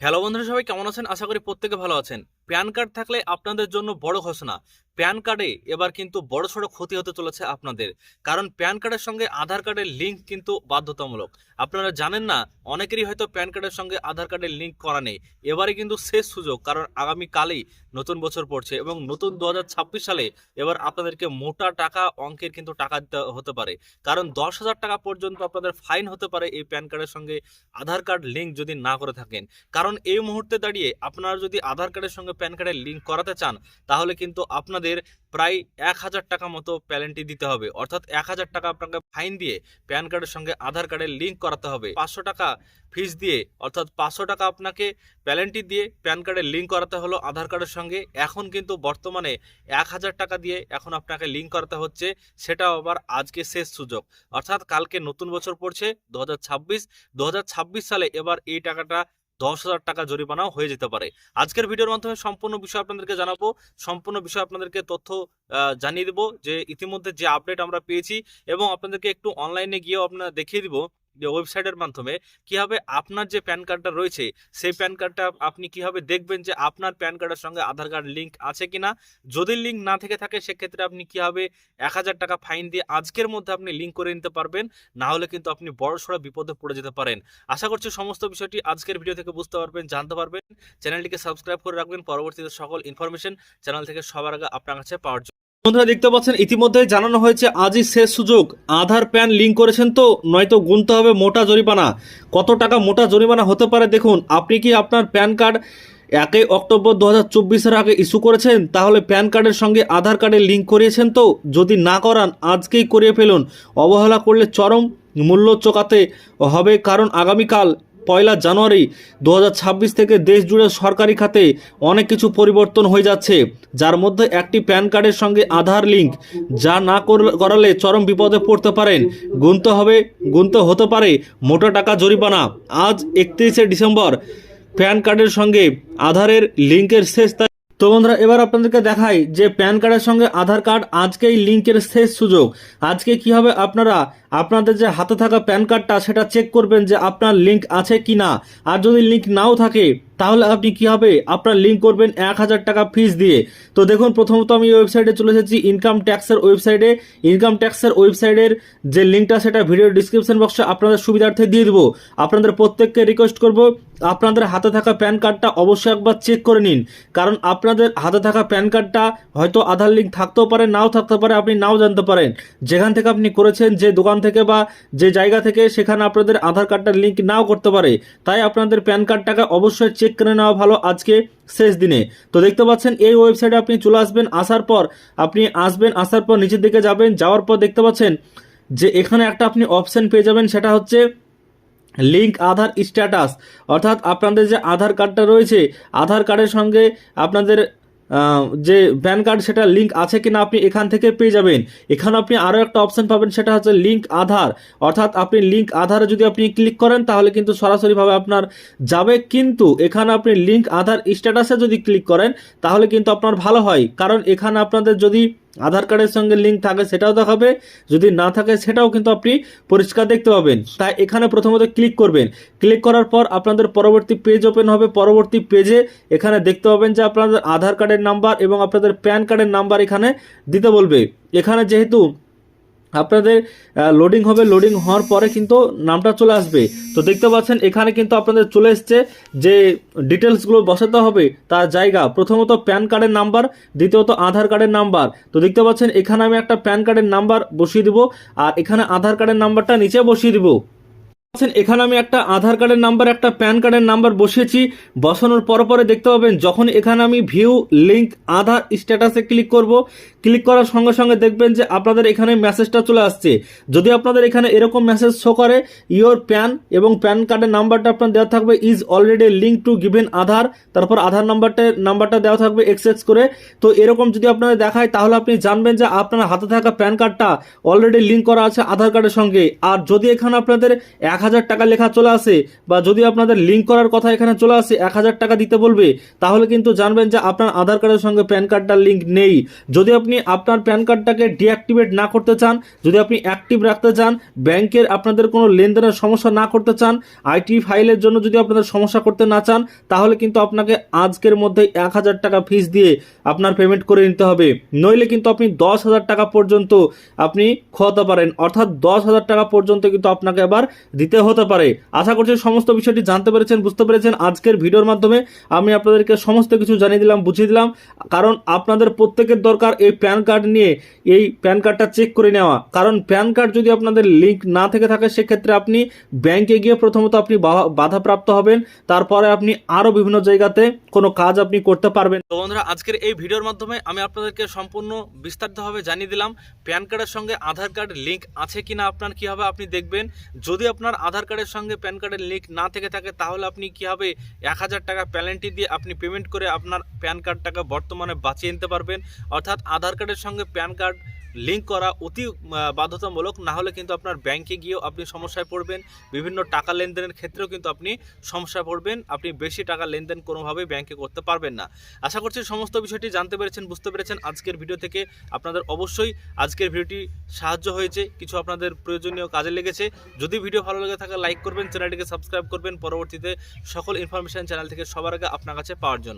Hello বন্ধুরা সবাই কেমন আছেন? আশা করি প্রত্যেকে ভালো আছেন। প্যান কার্ড থাকলে আপনাদের জন্য বড় ঘোষণা। প্যান কার্ডে এবার কিন্তু বড় সড়ো ক্ষতি হতে চলেছে আপনাদের। কারণ প্যান কার্ডের সঙ্গে আধার কার্ডের লিঙ্ক কিন্তু বাধ্যতামূলক। আপনারা জানেন না, অনেকেরই হয়তো প্যান কার্ডের সঙ্গে আধার কার্ডের লিঙ্ক করা নেই। এবারে কিন্তু শেষ সুযোগ, কারণ আগামী কালেই নতুন বছর পড়ছে এবং নতুন দু হাজার ছাব্বিশ সালে এবার আপনাদেরকে মোটা টাকা অঙ্কের কিন্তু টাকা দিতে হতে পারে। কারণ দশ হাজার টাকা পর্যন্ত আপনাদের ফাইন হতে পারে এই প্যান কার্ডের সঙ্গে আধার কার্ড লিঙ্ক যদি না করে থাকেন। কারণ এই মুহূর্তে দাঁড়িয়ে আপনারা যদি আধার কার্ডের সঙ্গে প্যান কার্ডের লিঙ্ক করাতে চান, তাহলে কিন্তু আপনাদের প্রায় এক হাজার টাকা মতো প্যালেন্টি দিতে হবে। অর্থাৎ এক হাজার টাকা আপনাকে ফাইন দিয়ে প্যান কার্ডের সঙ্গে আধার কার্ডের লিঙ্ক করাতে হবে। পাঁচশো টাকা ফিস দিয়ে, অর্থাৎ পাঁচশো টাকা আপনাকে প্যালেন্টি দিয়ে প্যান কার্ডের লিঙ্ক করাতে হলো আধার কার্ডের সঙ্গে। এখন কিন্তু বর্তমানে এক হাজার টাকা দিয়ে এখন আপনাকে লিঙ্ক করাতে হচ্ছে, সেটাও আবার আজকে শেষ সুযোগ। অর্থাৎ কালকে নতুন বছর পড়ছে দু হাজার ছাব্বিশ সালে এবার এই টাকাটা দশ হাজার টাকা জরিমানাও হয়ে যেতে পারে। আজকের ভিডিওর মাধ্যমে সম্পূর্ণ বিষয় আপনাদেরকে জানাব। সম্পূর্ণ বিষয় আপনাদেরকে তথ্য জানিয়ে দেবো যে ইতিমধ্যে যে আপডেট আমরা পেয়েছি এবং আপনাদেরকে একটু অনলাইনে গিয়েও আপনারা দেখিয়ে দিব। ওয়েবসাইটের মাধ্যমে কীভাবে আপনার যে প্যান কার্ডটা রয়েছে, সেই প্যান কার্ডটা আপনি কীভাবে দেখবেন যে আপনার প্যান কার্ডের সঙ্গে আধার কার্ড লিঙ্ক আছে কিনা? যদি লিঙ্ক না থেকে থাকে, সেক্ষেত্রে আপনি কীভাবে এক হাজার টাকা ফাইন দিয়ে আজকের মধ্যে আপনি লিঙ্ক করে নিতে পারবেন? না হলে কিন্তু আপনি বড় সড়ো বিপদে পড়ে যেতে পারেন। আশা করছি সমস্ত বিষয়টি আজকের ভিডিও থেকে বুঝতে পারবেন, জানতে পারবেন। চ্যানেলটিকে সাবস্ক্রাইব করে রাখবেন। পরবর্তীতে সকল ইনফরমেশন চ্যানেল থেকে সবার আগে আপনার কাছে পাওয়ার বন্ধুরা দেখতে পাচ্ছেন, ইতিমধ্যে জানানো হয়েছে আজই শেষ সুযোগ। আধার প্যান লিঙ্ক করেছেন তো, নয়তো গুনতে হবে মোটা জরিমানা। কত টাকা মোটা জরিমানা হতে পারে দেখুন, আপনি কি আপনার প্যান কার্ড একই অক্টোবর দু হাজার চব্বিশের আগে ইস্যু করেছেন? তাহলে প্যান কার্ডের সঙ্গে আধার কার্ডে লিঙ্ক করিয়েছেন তো? যদি না করান, আজকেই করিয়ে ফেলুন। অবহেলা করলে চরম মূল্য চোকাতে হবে, কারণ আগামীকাল পয়লা জানুয়ারি দু হাজার ছাব্বিশ থেকে দেশ জুড়ে সরকারি খাতে অনেক কিছু পরিবর্তন হয়ে যাচ্ছে। যার মধ্যে একটি প্যান কার্ডের সঙ্গে আধার লিঙ্ক। যা না কর- করালে চরম বিপদে পড়তে পারেন। গুনতে হবে, গুনতে হতে পারে মোটা টাকা জরিমানা। আজ একত্রিশে ডিসেম্বর। প্যান কার্ডের সঙ্গে আধারের লিঙ্কের শেষ তো বন্ধুরা, এবার আপনাদেরকে দেখাই যে প্যান কার্ডের সঙ্গে আধার কার্ড আজকেই লিঙ্কের শেষ সুযোগ। আজকে কি হবে আপনারা, আপনাদের যে হাতে থাকা প্যান কার্ডটা, সেটা চেক করবেন যে আপনার লিঙ্ক আছে কি না আর যদি লিঙ্ক নাও থাকে তাহলে আপনি কি হবে? আপনার লিঙ্ক করবেন এক হাজার টাকা ফিস দিয়ে। তো দেখুন, প্রথমত আমি ওয়েবসাইটে চলে এসেছি ইনকাম ট্যাক্সের ওয়েবসাইটে ইনকাম ট্যাক্সের ওয়েবসাইটের যে লিঙ্কটা সেটা ভিডিও ডিসক্রিপশন বক্সে আপনাদের সুবিধার্থে দিয়ে দেবো। আপনাদের প্রত্যেককে রিকোয়েস্ট করব, আপনাদের হাতে থাকা প্যান কার্ডটা অবশ্যই একবার চেক করে নিন। কারণ আপনাদের হাতে থাকা প্যান কার্ডটা হয়তো আধার লিঙ্ক থাকতেও পারে, নাও থাকতে পারে, আপনি নাও জানতে পারেন। যেখান থেকে আপনি করেছেন, যে দোকান থেকে বা যে জায়গা থেকে, সেখানে আপনাদের আধার কার্ডটার লিঙ্ক নাও করতে পারে। তাই আপনাদের প্যান কার্ডটাকে অবশ্যই চেক করে নেওয়া ভালো আজকে শেষ দিনে। তো দেখতে পাচ্ছেন, এই ওয়েবসাইটে আপনি চলে আসবেন, আসার পর আপনি আসবেন, আসার পর নিচের দিকে যাবেন, যাওয়ার পর দেখতে পাচ্ছেন যে এখানে একটা আপনি অপশান পেয়ে যাবেন, সেটা হচ্ছে লিঙ্ক আধার স্ট্যাটাস অর্থাৎ আপনাদের যে আধার কার্ডটা রয়েছে, আধার কার্ডের সঙ্গে আপনাদের যে প্যান কার্ড সেটা লিঙ্ক আছে কিনা আপনি এখান থেকে পেয়ে যাবেন। এখানে আপনি আরও একটা অপশান পাবেন, সেটা হচ্ছে লিঙ্ক আধার। অর্থাৎ আপনি লিঙ্ক আধারে যদি আপনি ক্লিক করেন, তাহলে কিন্তু সরাসরিভাবে আপনার যাবে। কিন্তু এখানে আপনি লিঙ্ক আধার স্ট্যাটাসে যদি ক্লিক করেন, তাহলে কিন্তু আপনার ভালো হয়। কারণ এখানে আপনাদের যদি আধার কার্ডের সঙ্গে লিঙ্ক থাকে সেটাও দেখাবে, যদি না থাকে সেটাও কিন্তু আপনি পরিষ্কার দেখতে পাবেন। তাই এখানে প্রথমত ক্লিক করবেন। ক্লিক করার পর আপনাদের পরবর্তী পেজ ওপেন হবে। পরবর্তী পেজে এখানে দেখতে পাবেন যে আপনাদের আধার কার্ডের নাম্বার এবং আপনাদের প্যান কার্ডের নাম্বার এখানে দিতে বলবে। এখানে যেহেতু আপনাদের লোডিং হবে লোডিং হওয়ার পরে কিন্তু নামটা চলে আসবে। তো দেখতে পাচ্ছেন, এখানে কিন্তু আপনাদের চলে এসছে যে ডিটেলসগুলো বসাতে হবে, তার জায়গা। প্রথমত প্যান কার্ডের নাম্বার দ্বিতীয়ত আধার কার্ডের নাম্বার তো দেখতে পাচ্ছেন, এখানে আমি একটা প্যান কার্ডের নাম্বার বসিয়ে দিব, আর এখানে আধার কার্ডের নাম্বারটা নিচে বসিয়ে দিব। এখানে আমি একটা আধার কার্ডের নাম্বার, একটা প্যান কার্ডের নাম্বার বসিয়েছি। বসানোর পর পরে দেখতে পাবেন, যখন এখানে আমি ভিউ লিঙ্ক আধার স্ট্যাটাসে ক্লিক করব ক্লিক করার সঙ্গে সঙ্গে দেখবেন যে আপনাদের এখানে মেসেজটা চলে আসছে। যদি আপনাদের এখানে এরকম মেসেজ শো করে ইওর প্যান এবং প্যান কার্ডের নাম্বারটা আপনার দেওয়া থাকবে is already link to given Aadhaar, তারপর আধার নাম্বারটা নাম্বারটা দেওয়া থাকবে এক্স এক্স করে। তো এরকম যদি আপনাদের দেখায়, তাহলে আপনি জানবেন যে আপনার হাতে থাকা প্যান কার্ডটা অলরেডি লিঙ্ক করা আছে আধার কার্ডের সঙ্গে। আর যদি এখানে আপনাদের এক হাজার টাকা লেখা চলে আসে বা যদি আপনাদের লিঙ্ক করার কথা এখানে চলে আসে, এক হাজার টাকা দিতে বলবে, তাহলে কিন্তু জানবেন যে আপনার আধার কার্ডের সঙ্গে প্যান কার্ডটার লিঙ্ক নেই। যদি আপনি আপনার প্যান কার্ডটাকে ডিঅ্যাক্টিভেট না করতে চান, যদি আপনি অ্যাক্টিভ রাখতে চান, ব্যাংকের আপনাদের কোনো লেনদেনের সমস্যা না করতে চান, আইটি ফাইলের জন্য যদি আপনাদের সমস্যা করতে না চান, তাহলে কিন্তু আপনাকে আজকের মধ্যে এক হাজার টাকা ফিস দিয়ে আপনার পেমেন্ট করে নিতে হবে। নইলে কিন্তু আপনি দশ হাজার টাকা পর্যন্ত আপনি খোয়াতে পারেন। অর্থাৎ দশ হাজার টাকা পর্যন্ত কিন্তু আপনাকে আবার দিতে হতে পারে। আশা করছি সমস্ত বিষয়টি জানতে পেরেছেন, বুঝতে পেরেছেন। আজকের ভিডিওর মাধ্যমে আমি আপনাদেরকে সমস্ত কিছু জানিয়ে দিলাম, বুঝিয়ে দিলাম। কারণ আপনাদের প্রত্যেকের দরকার এই প্যান কার্ড নিয়ে, এই প্যান কার্ডটা চেক করে নেওয়া। কারণ প্যান কার্ড যদি আপনাদের লিঙ্ক না থেকে থাকে, সেক্ষেত্রে আপনি ব্যাংকে গিয়ে প্রথমত আপনি বাধাপ্রাপ্ত হবেন। তারপরে আপনি আরও বিভিন্ন জায়গাতে কোনো কাজ আপনি করতে পারবেন। তো বন্ধুরা, আজকের এই ভিডিওর মাধ্যমে আমি আপনাদেরকে সম্পূর্ণ বিস্তারিতভাবে জানিয়ে দিলাম, প্যান কার্ডের সঙ্গে আধার কার্ড লিঙ্ক আছে কিনা, আপনার কীভাবে আপনি দেখবেন। যদি আপনার আধার কার্ডের সঙ্গে প্যান কার্ডের লিঙ্ক না থেকে থাকে, তাহলে আপনি কীভাবে এক হাজার টাকা প্যালেন্টি দিয়ে আপনি পেমেন্ট করে আপনার প্যান কার্ডটাকে বর্তমানে বাঁচিয়ে নিতে পারবেন। অর্থাৎ আধার কার্ডের সঙ্গে প্যান কার্ড লিঙ্ক করা অতি বাধ্যতামূলক। না হলে কিন্তু আপনার ব্যাংকে গিয়েও আপনি সমস্যায় পড়বেন। বিভিন্ন টাকা লেনদেনের ক্ষেত্রেও কিন্তু আপনি সমস্যায় পড়বেন। আপনি বেশি টাকা লেনদেন কোনোভাবেই ব্যাংকে করতে পারবেন না। আশা করছি সমস্ত বিষয়টি জানতে পেরেছেন, বুঝতে পেরেছেন। আজকের ভিডিও থেকে আপনাদের অবশ্যই আজকের ভিডিওটি সাহায্য হয়েছে। কিছু আপনাদের প্রয়োজনীয় কাজে লেগেছে। যদি ভিডিও ভালো লেগে থাকে লাইক করবেন চ্যানেলটিকে সাবস্ক্রাইব করবেন। পরবর্তীতে সকল ইনফরমেশন চ্যানেল থেকে সবার আগে আপনার কাছে পাওয়ার জন্য।